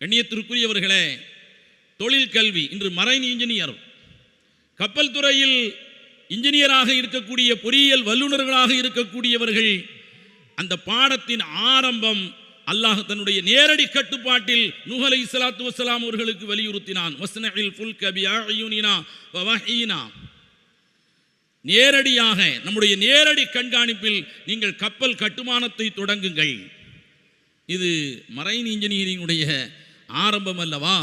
கண்ணியத்திற்குரியவர்களே தொழில் கல்வி இன்று மரைன் இன்ஜினியர் கப்பல் துறையில் இன்ஜினியராக இருக்கக்கூடிய பொறியியல் வல்லுநர்களாக இருக்கக்கூடியவர்கள் அந்த பாடத்தின் ஆரம்பம் அல்லாஹ் தன்னுடைய நேரடி கட்டுப்பாட்டில் நூஹ் இஸ்லாத்து வசலாம் அவர்களுக்கு வலியுறுத்தினான். வஸ்னஇல் ஃபுல்க பிஅயுனினா நேரடியாக நம்முடைய நேரடி கண்காணிப்பில் நீங்கள் கப்பல் கட்டுமானத்தை தொடங்குங்கள். இது மரைன் இன்ஜினியரிங்குடைய ஆரம்பம் அல்லவா?